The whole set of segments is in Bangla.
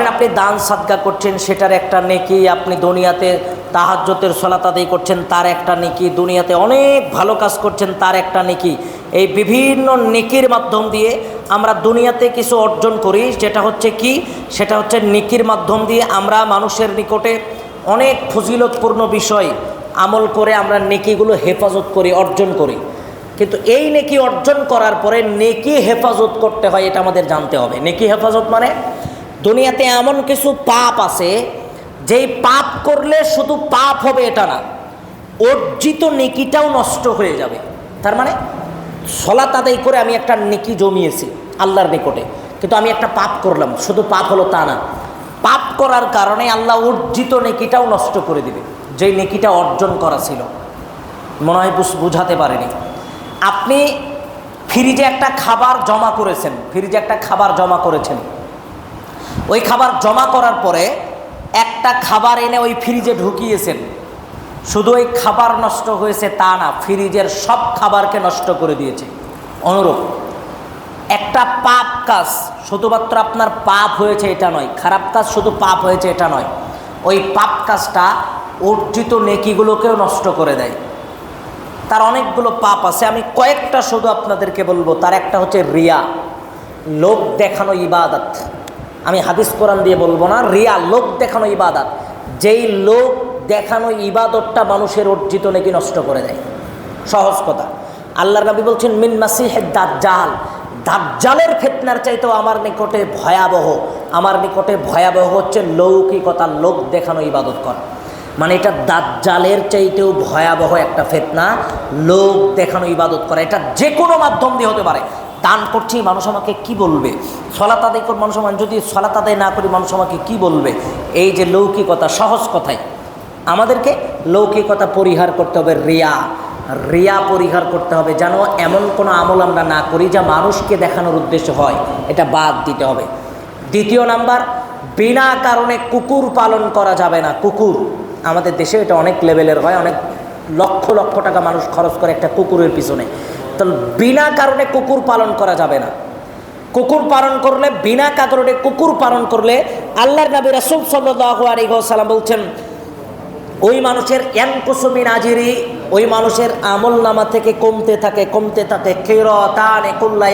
ধরেন আপনি দান সাদকা করছেন, সেটার একটা নেকি আপনি দুনিয়াতে তাহাজ্যতের সলাত আদায় করছেন, তার একটা নেকি দুনিয়াতে অনেক ভালো কাজ করছেন, তার একটা নেকি। এই বিভিন্ন নেকির মাধ্যম দিয়ে আমরা দুনিয়াতে কিছু অর্জন করি, যেটা হচ্ছে কি? সেটা হচ্ছে নেকির মাধ্যম দিয়ে আমরা মানুষের নিকটে অনেক ফজিলতপূর্ণ বিষয় আমল করে আমরা নেকিগুলো হেফাজত করি, অর্জন করি। কিন্তু এই নেকি অর্জন করার পরে নেকি হেফাজত করতে হয়, এটা আমাদের জানতে হবে। নেকি হেফাজত মানে? দুনিয়াতে এমন কিছু পাপ আছে, যেই পাপ করলে শুধু পাপ হবে এটা না, অর্জিত নেকিটাও নষ্ট হয়ে যাবে। তার মানে সলাত আদায় করে আমি একটা নেকি জমিয়েছি আল্লাহর নিকটে, কিন্তু আমি একটা পাপ করলাম, শুধু পাপ হলো তা না। পাপ করার কারণে আল্লাহ অর্জিত নেকিটাও নষ্ট করে দিবে, যেই নেকিটা অর্জন করা ছিল। মনে হয় বুঝ- বুঝাতে পারেনি। আপনি ফ্রিজে একটা খাবার জমা করেছেন, ফ্রিজে একটা খাবার জমা করেছেন ওই খাবার জমা করার পরে একটা খাবার এনে ওই ফ্রিজে ঢুকিয়েছেন। শুধু ওই খাবার নষ্ট হয়েছে তা না, ফ্রিজের সব খাবারকে নষ্ট করে দিয়েছে। অনুরূপ, একটা পাপ কাজ শুধুমাত্র আপনার পাপ হয়েছে এটা নয়, খারাপ কাজ শুধু পাপ হয়েছে এটা নয়, ওই পাপ কাজটা অর্জিত নেকিগুলোকেও নষ্ট করে দেয়। তার অনেকগুলো পাপ আছে, আমি কয়েকটা শুধু আপনাদেরকে বলব। তার একটা হচ্ছে রিয়া লোক দেখানো ইবাদত। আমি হাদিস কোরআন দিয়ে বলব না, রিয়া লোক দেখানো ইবাদত। যেই লোক দেখানো ইবাদতটা মানুষের অর্জিত নাকি নষ্ট করে দেয়। সহজ কথা। আল্লাহর নবী বলছেন, মিন মাসিহে দাজ্জাল। দাজ্জালের ফেতনার চাইতেও আমার নিকটে ভয়াবহ, আমার নিকটে ভয়াবহ হচ্ছে লৌকিকতা লোক দেখানো ইবাদত করা। মানে এটা দাজ্জালের চাইতেও ভয়াবহ একটা ফেতনা, লোক দেখানো ইবাদত করা। এটা যে কোনো মাধ্যম দিয়ে হতে পারে। দান করছি, মানুষ আমাকে কি বলবে? সলাত আদায় কর মানুষ আমার যদি সলাত আদায় না করি, মানুষ আমাকে কি বলবে? এই যে লৌকিকতা, সহজ কথায় আমাদেরকে লৌকিকতা পরিহার করতে হবে, রিয়া। রিয়া পরিহার করতে হবে, যেন এমন কোনো আমল আমরা না করি যা মানুষকে দেখানোর উদ্দেশ্য হয়। এটা বাদ দিতে হবে। দ্বিতীয় নাম্বার, বিনা কারণে কুকুর পালন করা যাবে না। কুকুর, আমাদের দেশে এটা অনেক লেভেলের হয়, অনেক লক্ষ লক্ষ টাকা মানুষ খরচ করে একটা কুকুরের পিছনে। তো বিনা কারণে কুকুর পালন করা যাবে না। কুকুর পালন করলে, বিনা কারণে কুকুর পালন করলে আল্লাহর নবী রাসূল সাল্লাল্লাহু আলাইহি ওয়াসাল্লাম বলছেন, ওই মানুষের ইয়ানকুসুমিন আজিরি ওই মানুষের আমল নামা থেকে কমতে থাকে কমতে থাকে। একুল্লা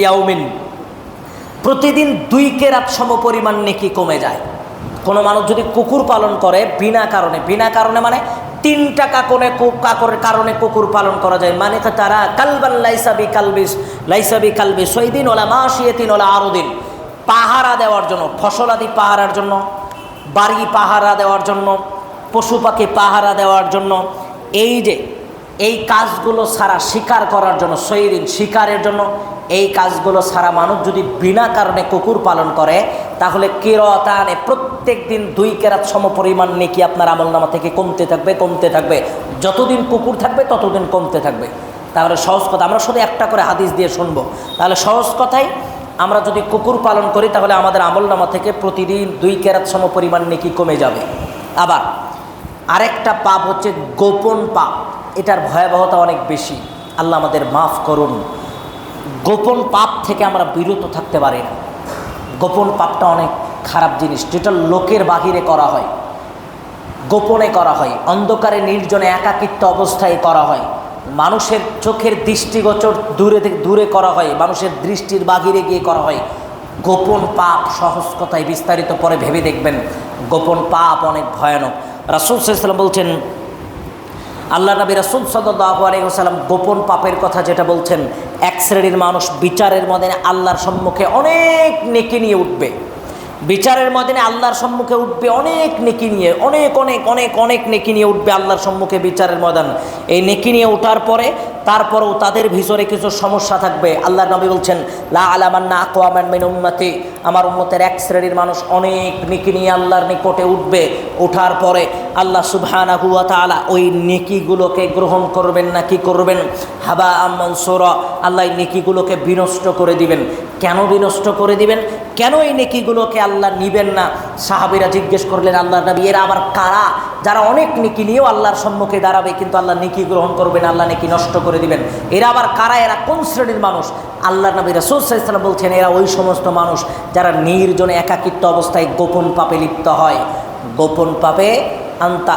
ইয়াউমিন। প্রতিদিন দুই কেরাত সম পরিমাণ নেকি কমে যায়। কোনো মানুষ যদি কুকুর পালন করে বিনা কারণে বিনা কারণে মানে তিনটা কাকরের কারণে কুকুর পালন করা যায়। মানে তারা কালবান লাইসাবি কালবিস লাইসাবি কালবিস ওই দিন ওলা মাসিয়ে তিন ওলা আরও দিন পাহারা দেওয়ার জন্য ফসলাদি পাহারার জন্য, বাড়ি পাহারা দেওয়ার জন্য, পশু পাখি পাহারা দেওয়ার জন্য, এই যে, এই কাজগুলো সারা শিকার করার জন্য, সৈদিন শিকারের জন্য, এই কাজগুলো সারা মানুষ যদি বিনা কারণে কুকুর পালন করে তাহলে কেরতানে প্রত্যেক দিন দুই কেরাত সম পরিমাণ নেকি আপনার আমলনামা থেকে কমতে থাকবে কমতে থাকবে। যতদিন কুকুর থাকবে, ততদিন কমতে থাকবে। তাহলে সহজ কথা, আমরা শুধু একটা করে হাদিস দিয়ে শুনব। তাহলে সহজ কথাই, আমরা যদি কুকুর পালন করি, তাহলে আমাদের আমলনামা থেকে প্রতিদিন দুই কেরাত সম পরিমাণ নেকি কমে যাবে। আবার আরেকটা পাপ হচ্ছে গোপন পাপ। এটার ভয়াবহতা অনেক বেশি। আল্লাহ আমাদের মাফ করুন। গোপন পাপ থেকে আমরা বিরত থাকতে পারি না। গোপন পাপটা অনেক খারাপ জিনিস, যেটা লোকের বাহিরে করা হয়। গোপনে করা হয়, অন্ধকারে নির্জনে একাকিত্ব অবস্থায় করা হয়। মানুষের চোখের দৃষ্টিগোচর দূরে থেকে দূরে করা হয়, মানুষের দৃষ্টির বাহিরে গিয়ে করা হয়। গোপন পাপ সহজ কথায় বিস্তারিত পরে ভেবে দেখবেন। গোপন পাপ অনেক ভয়ানক। রাসুল সাল্লাম বলছেন আল্লাহ নবী রাসুল সাল্লাহ আলাইসাল্লাম গোপন পাপের কথা যেটা বলছেন, এক শ্রেণির মানুষ বিচারের মধ্যে আল্লাহর সম্মুখে অনেক নেকি নিয়ে উঠবে। বিচারের ময়দানে আল্লাহর সম্মুখে উঠবে অনেক নেকি নিয়ে, অনেক অনেক অনেক অনেক নেকি নিয়ে উঠবে আল্লাহর সম্মুখে বিচারের ময়দান। এই নেকি নিয়ে ওঠার পরে, তারপরেও তাদের ভিতরে কিছু সমস্যা থাকবে। আল্লাহ নবী বলছেন, লা আলামান্না আকোয়ামান মিন উম্মতি। আমার উম্মতের এক শ্রেণির মানুষ অনেক নেকি নিয়ে আল্লাহর নিকটে উঠবে। ওঠার পরে আল্লাহ সুবহানা হুয়া তাআলা ওই নেকিগুলোকে গ্রহণ করবেন না, কি করবেন? হাবা আম্মান সোরা আল্লাহ নেকিগুলোকে বিনষ্ট করে দিবেন। কেন বিনষ্ট করে দিবেন? কেন এই নেকিগুলোকে আল্লাহ নিবেন না? সাহাবিরা জিজ্ঞেস করলেন আল্লাহ নবী, এরা আবার কারা? যারা অনেক নেকি নিয়েও আল্লাহর সম্মুখে দাঁড়াবে, কিন্তু আল্লাহ নেকি গ্রহণ করবেন আল্লাহ নেকি নষ্ট করে দিবেন। এরা আবার কারা? এরা কোন শ্রেণির মানুষ? আল্লাহ নবী রসুলাম বলছেন, এরা ওই সমস্ত মানুষ যারা নির্জনে একাকিত্ব অবস্থায় গোপন পাপে লিপ্ত হয়। গোপন পাপে আন্তা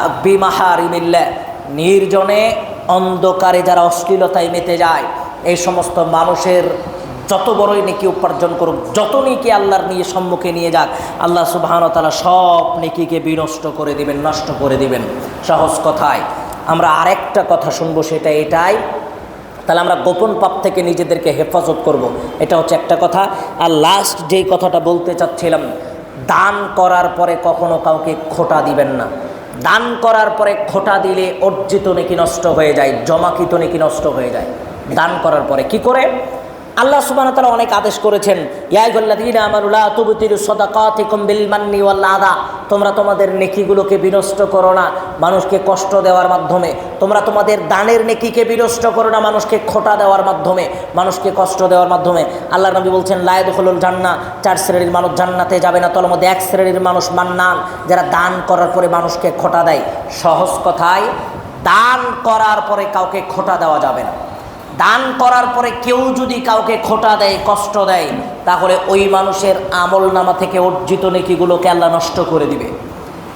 নির্জনে অন্ধকারে যারা অশ্লীলতায় মেতে যায়, এই সমস্ত মানুষের যত বড়ই নেকি উপার্জন করুক, যত নেকি আল্লাহর নিয়ে সম্মুখে নিয়ে যাক, আল্লাহ সুবাহান তালা সব নেকিকে বিনষ্ট করে দিবেন, নষ্ট করে দিবেন। সহজ কথায় আমরা আরেকটা কথা শুনব, সেটা এটাই। তাহলে আমরা গোপন পাপ থেকে নিজেদেরকে হেফাজত করব। এটা হচ্ছে একটা কথা। আর লাস্ট যেই কথাটা বলতে চাচ্ছিলাম, দান করার পরে কখনো কাউকে খোটা দিবেন না। দান করার পরে খোটা দিলে অর্জিত নাকি নষ্ট হয়ে যায়, জমাকৃত নাকি নষ্ট হয়ে যায়। দান করার পরে কি করে? আল্লাহ সুবাহ তালা অনেক আদেশ করেছেন তোমরা তোমাদের নেকিগুলোকে বিনষ্ট করো না, মানুষকে কষ্ট দেওয়ার মাধ্যমে তোমরা তোমাদের দানের নেকিকে বিনষ্ট করো না, মানুষকে খোটা দেওয়ার মাধ্যমে মানুষকে কষ্ট দেওয়ার মাধ্যমে আল্লাহ নবী বলছেন লায়দ হলুল জান্না চার শ্রেণির মানুষ জান্নাতে যাবে না তোর মধ্যে এক শ্রেণির মানুষ মান্নান, যারা দান করার পরে মানুষকে খোটা দেয় সহজ কথায়, দান করার পরে কাউকে খোটা দেওয়া যাবে না। দান করার পরে কেউ যদি কাউকে খোটা দেয়, কষ্ট দেয়, তাহলে ওই মানুষের আমল নামা থেকে অর্জিত নেকিগুলোকে আল্লাহ নষ্ট করে দিবে।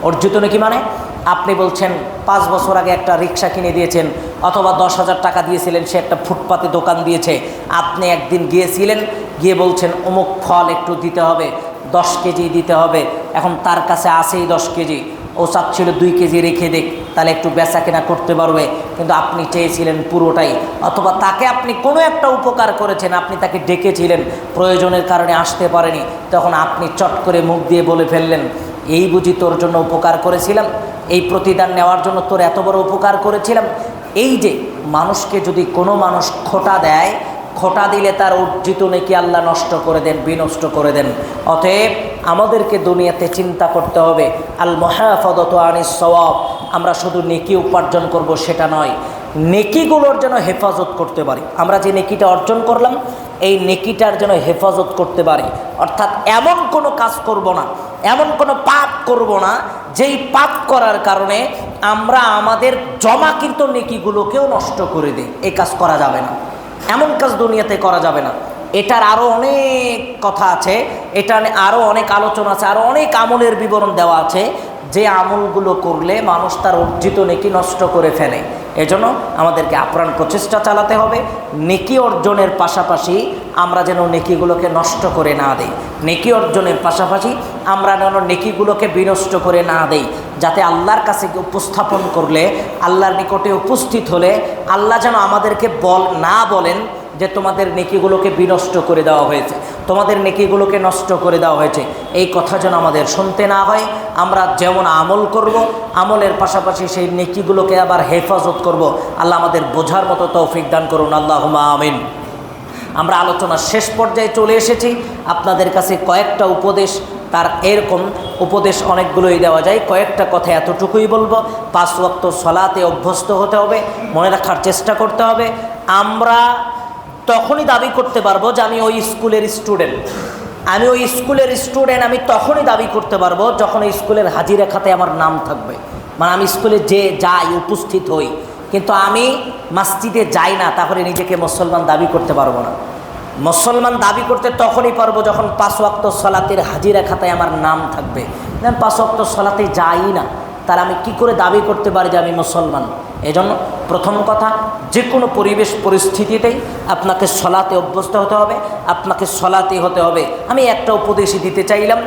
অর্জিত নেকি মানে? আপনি বলছেন, পাঁচ বছর আগে একটা রিক্সা কিনে দিয়েছেন, অথবা দশ হাজার টাকা দিয়েছিলেন, সে একটা ফুটপাতে দোকান দিয়েছে। আপনি একদিন গিয়েছিলেন, গিয়ে বলছেন, অমুক ফল একটু দিতে হবে, দশ কেজি দিতে হবে, এখন তার কাছে আসেই দশ কেজি। ও চাচ্ছিল দুই কেজি রেখে দেখ তাহলে একটু বেচা কেনা করতে পারবে। কিন্তু আপনি চেয়েছিলেন পুরোটাই, অথবা তাকে আপনি কোনো একটা উপকার করেছেন, আপনি তাকে ডেকেছিলেন, প্রয়োজনের কারণে আসতে পারেনি, তখন আপনি চট করে মুখ দিয়ে বলে ফেললেন, এই বুঝি তোর জন্য উপকার করেছিলাম, এই প্রতিদান নেওয়ার জন্য তোর এত বড় উপকার করেছিলাম। এই যে মানুষকে যদি কোনো মানুষ খোটা দেয়, খোটা দিলে তার অর্জিত নাকি আল্লাহ নষ্ট করে দেন, বিনষ্ট করে দেন। অতএব আমাদেরকে দুনিয়াতে চিন্তা করতে হবে। আল মহাফদত আনিস সওয়াব আমরা শুধু নেকি উপার্জন করব সেটা নয়, নেকিগুলোর যেন হেফাজত করতে পারি। আমরা যে নেকিটা অর্জন করলাম, এই নেকিটার যেন হেফাজত করতে পারি। অর্থাৎ এমন কোনো কাজ করব না, এমন কোনো পাপ করব না, যেই পাপ করার কারণে আমরা আমাদের জমাকৃত নেকিগুলোকেও নষ্ট করে দিই। এই কাজ করা যাবে না। এমন কাজ দুনিয়াতে করা যাবে না। এটার আরও অনেক কথা আছে এটা আরও অনেক আলোচনা আছে আরও অনেক আমলের বিবরণ দেওয়া আছে। যে আমলগুলো করলে মানুষ তার অর্জিত নেকি নষ্ট করে ফেলে। এজন্য আমাদেরকে আপ্রাণ প্রচেষ্টা চালাতে হবে। নেকি অর্জনের পাশাপাশি আমরা যেন নেকিগুলোকে নষ্ট করে না দেই। নেকি অর্জনের পাশাপাশি আমরা যেন নেকিগুলোকে বিনষ্ট করে না দেই, যাতে আল্লাহর কাছে উপস্থাপন করলে, আল্লাহর নিকটে উপস্থিত হলে আল্লাহ যেন আমাদেরকে বল না বলেন যে তোমাদের নেকিগুলোকে বিনষ্ট করে দেওয়া হয়েছে। তোমাদের নেকিগুলোকে নষ্ট করে দেওয়া হয়েছে। এই কথা যেন আমাদের শুনতে না হয়, আমরা যেমন আমল করব, আমলের পাশাপাশি সেই নেকিগুলোকে আবার হেফাজত করব। আল্লাহ আমাদের বোঝার মতো তৌফিক দান করুন আল্লাহ আমিন। আমরা আলোচনার শেষ পর্যায়ে চলে এসেছি। আপনাদের কাছে কয়েকটা উপদেশ, তার এরকম উপদেশ অনেকগুলোই দেওয়া যায়। কয়েকটা কথা এতটুকুই বলব, পাঁচ ওয়াক্ত সলাতে অভ্যস্ত হতে হবে, মনে রাখার চেষ্টা করতে হবে। আমরা তখনই দাবি করতে পারব যে আমি ওই স্কুলের স্টুডেন্ট আমি ওই স্কুলের স্টুডেন্ট আমি তখনই দাবি করতে পারব যখন ওই স্কুলের হাজিরা খাতে আমার নাম থাকবে। মানে আমি স্কুলে যে যাই, উপস্থিত হই। কিন্তু আমি মাসজিদে যাই না, তাহলে নিজেকে মুসলমান দাবি করতে পারব না। মুসলমান দাবি করতে তখনই পারব যখন পাঁচ সলাতের হাজিরা খাতায় আমার নাম থাকবে। পাঁচ ওয়াক্ত সলাতে যাই না, তাহলে আমি কি করে দাবি করতে পারি যে আমি মুসলমান? এজন্য প্রথম কথা যে কোনো পরিবেশ পরিস্থিতিতেই আপনাকে সলাতে অভ্যস্ত হতে হবে, আপনাকে সলাতে হতে হবে। আমি একটা উপদেশই দিতে চাইলাম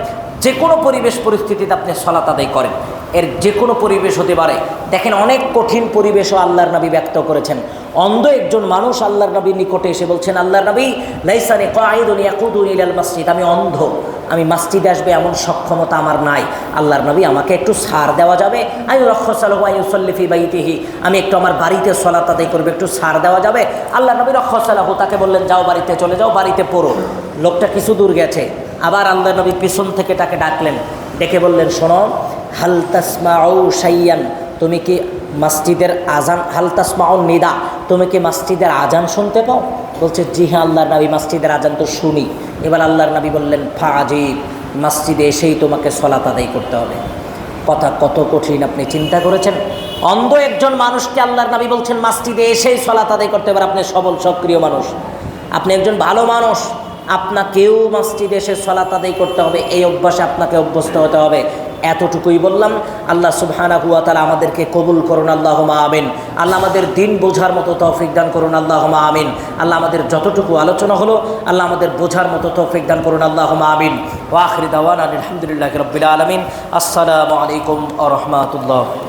যে কোনো পরিবেশ পরিস্থিতিতে আপনি সলাত আদায় করেন। এর যে কোনো পরিবেশ হতে পারে। দেখেন অনেক কঠিন পরিবেশও আল্লাহর নবী ব্যক্ত করেছেন। অন্ধ একজন মানুষ আল্লাহর নবীর নিকটে এসে বলছেন, আল্লাহর নবী লাইসানে কাঈদুন ইয়াকুদুন ইলাল মসজিদ। আমি অন্ধ, আমি মসজিদে আসবে এমন সক্ষমতা আমার নাই। আল্লাহর নবী আমাকে একটু সার দেওয়া যাবে। আমি রক্ষসালহু আইসল্লিফি বাইতিহি। আমি একটু আমার বাড়িতে সলাত আদায় করবে, একটু সার দেওয়া যাবে। আল্লাহ নবী রক্ষসালাহু তাকে বললেন, যাও বাড়িতে চলে যাও, বাড়িতে পড়ো। লোকটা কিছু দূর গেছে। আবার আল্লাহ নবী পিছন থেকে তাকে ডাকলেন। ডেকে বললেন, শোনো হালতাসমাউ সাইয়ান তুমি কি মসজিদের আজান হালতাসমাউ নিদা, তুমি কি মসজিদের আজান শুনতে পাও? বলছে, জি হ্যাঁ আল্লাহর নবী মসজিদের আজান তো শুনি। এবার আল্লাহর নবী বললেন, ফাজিব, মসজিদে এসেই তোমাকে সলাত আদায় করতে হবে। কথা কত কঠিন আপনি চিন্তা করেছেন? অন্ধ একজন মানুষকে আল্লাহর নবী বলছেন, মাসজিদে এসেই সলাত আদায় করতে পারে আপনি সবল, সক্রিয় মানুষ। আপনি একজন ভালো মানুষ, আপনাকেও মসজিদে এসে সলাত আদায় করতে হবে, এই অভ্যাসে আপনাকে অভ্যস্ত হতে হবে। এতটুকুই বললাম, আল্লাহ সুবহানা হুয়া তালা আমাদেরকে কবুল করুন আল্লাহ আমিন। আল্লাহ আমাদের দিন বোঝার মতো তৌফিক দান করুন আল্লাহ আমিন। আল্লাহ আমাদের যতটুকু আলোচনা হলো, আল্লাহ আমাদের বোঝার মতো তৌফিক দান করুন আল্লাহ আমিন। ওয়াখরি দাওয়ান আলহামদুলিল্লাহ রবিল আলমিন। আসসালামু আলাইকুম আ রহমতুল্লাহ।